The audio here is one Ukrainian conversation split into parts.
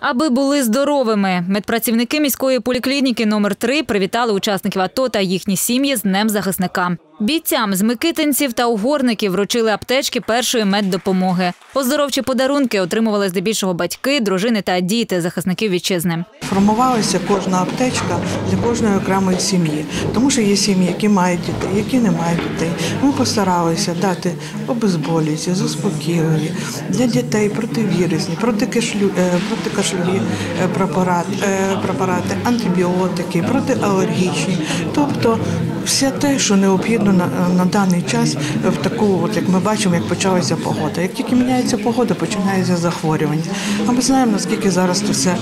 Аби були здоровими, медпрацівники міської поліклініки номер 3 привітали учасників АТО та їхні сім'ї з Днем захисника. Бійцям з микитинців та угорників вручили аптечки першої меддопомоги. Оздоровчі подарунки отримували здебільшого батьки, дружини та діти захисників вітчизни. Формувалася кожна аптечка для кожної окремої сім'ї, тому що є сім'ї, які мають дітей, які не мають дітей. Ми постаралися дати обезболюючі, заспокійливі для дітей противірусні, протикашлю, е, протикашльові е, е, препарати, антибіотики, протиалергічні, тобто все те, що необхідно на, на даний час в таку, от як ми бачимо, як почалася погода. Як тільки міняється погода, починається захворювання. А ми знаємо, наскільки зараз це все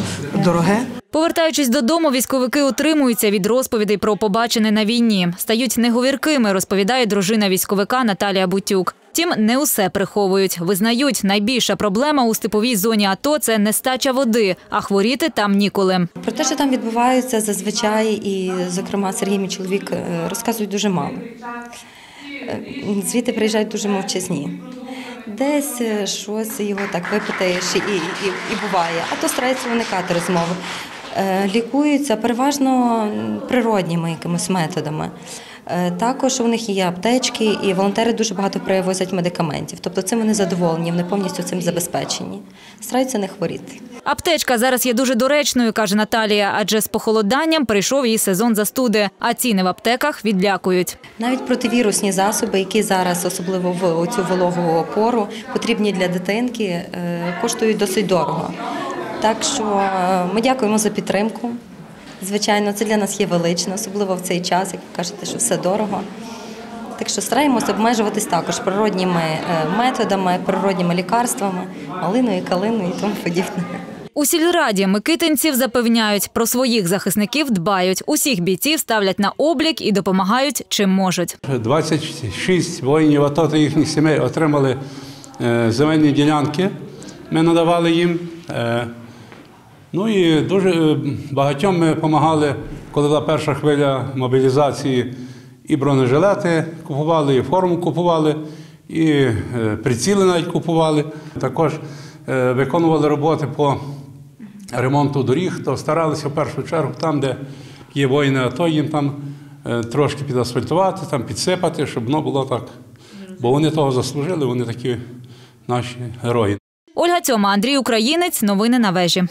дороге. Повертаючись додому, військовики утримуються від розповідей про побачене на війні. Стають неговіркими, розповідає дружина військовика Наталія Бутюк. Втім, не усе приховують. Визнають, найбільша проблема у степовій зоні АТО – це нестача води, а хворіти там ніколи. Про те, що там відбувається зазвичай, і, зокрема, Сергій, мій чоловік, е, розказують дуже мало. Е, Звідти приїжджають дуже мовчазні. Десь е, щось його так випитаєш і, і, і буває, а то стараються уникати розмови. Лікуються переважно природніми якимись методами. Е, Також у них є аптечки, і волонтери дуже багато привозять медикаментів. Тобто цим вони задоволені, вони повністю цим забезпечені. Стараються не хворіти. Аптечка зараз є дуже доречною, каже Наталія, адже з похолоданням прийшов її сезон застуди, а ціни в аптеках відлякують. Навіть противірусні засоби, які зараз, особливо в цю вологу пору, потрібні для дитинки, е, коштують досить дорого. Так що е, ми дякуємо за підтримку. Звичайно, це для нас є велично, особливо в цей час, як ви кажете, що все дорого. Так що стараємося обмежуватись також природніми е, методами, природніми лікарствами, малиною, калиною і тому подібне. У сільраді микитинців запевняють, про своїх захисників дбають. Усіх бійців ставлять на облік і допомагають чим можуть. 26 воїнів АТО та їхніх сімей отримали е, земельні ділянки. Ми надавали їм. Ну і дуже е, багатьом ми допомагали, коли була перша хвиля мобілізації, і бронежилети купували, і форму купували, і е, приціли навіть купували. Також е, виконували роботи по ремонту доріг, то старалися в першу чергу там, де є воїни АТО, їм там трошки підасфальтувати, там підсипати, щоб воно було так. Бо вони того заслужили, вони такі наші герої. Ольга Цьома, Андрій Українець. Новини на вежі.